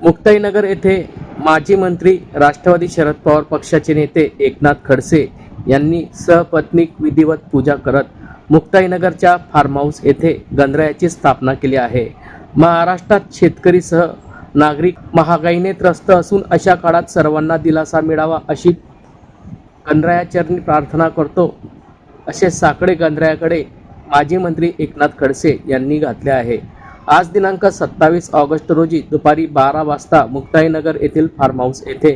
मुक्ताईनगर येथे माजी मंत्री राष्ट्रवादी शरद पवार पक्षाचे नेते एकनाथ खडसे यांनी सहपत्नीक विधिवत पूजा करत मुक्ताईनगरच्या फार्म हाऊस येथे गंधरायाची स्थापना केली आहे. महाराष्ट्रात शेतकरीसह नागरिक महागाईने त्रस्त असून अशा काळात सर्वांना दिलासा मिळावा अशी गणरायाचरणी प्रार्थना करतो असे साकडे गणरायाकडे माजी मंत्री एकनाथ खडसे यांनी घातले आहे. आज दिनांक सत्तावीस ऑगस्ट रोजी दुपारी बारा वाजता मुक्ताईनगर येथील फार्म हाऊस येथे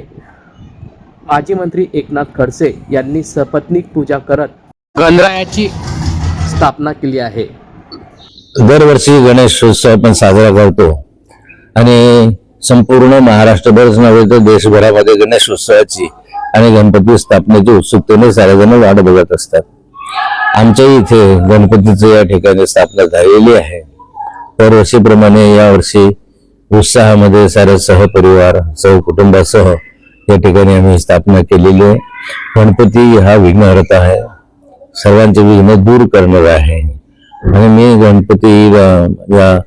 माजी मंत्री एकनाथ खडसे यांनी सपत्नीक पूजा करत गणरायाची स्थापना केली आहे. दरवर्षी गणेशोत्सव आपण साजरा करतो. आणि संपूर्ण महाराष्ट्रभरच नव्हे तर देशभरामध्ये गणेश उत्सवाची आणि गणपती स्थापनेची उत्सुकतेने सारेजण वाट बघत असतात. आमच्या इथे गणपतीचं या ठिकाणी स्थापना झालेली आहे. दरवर्षीप्रमाणे यावर्षी उत्साहामध्ये सारे सहपरिवार सहकुटुंबासह या ठिकाणी आम्ही स्थापना केलेली आहे. गणपती हा विघ्नहर्ता आहे. सर्वांचे विघ्न दूर करणारा आहे. आणि मी गणपती या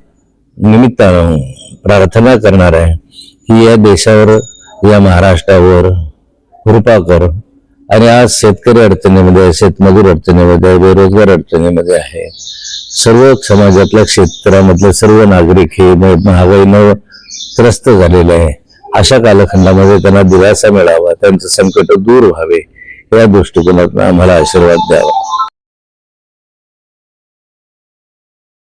निमित्तानं प्रार्थना करणार आहे की या देशावर या महाराष्ट्रावर कृपा कर. आणि आज शेतकरी अडचणीमध्ये आहे, शेतमजूर अडचणीमध्ये आहे, बेरोजगार अडचणीमध्ये आहे. सर्व समाजातल्या क्षेत्रामधले सर्व नागरिक हे महागाईनं त्रस्त झालेले आहे. अशा कालखंडामध्ये त्यांना दिलासा मिळावा त्यांचं संकट दूर व्हावे या दृष्टिकोनातून आम्हाला आशीर्वाद द्यावा.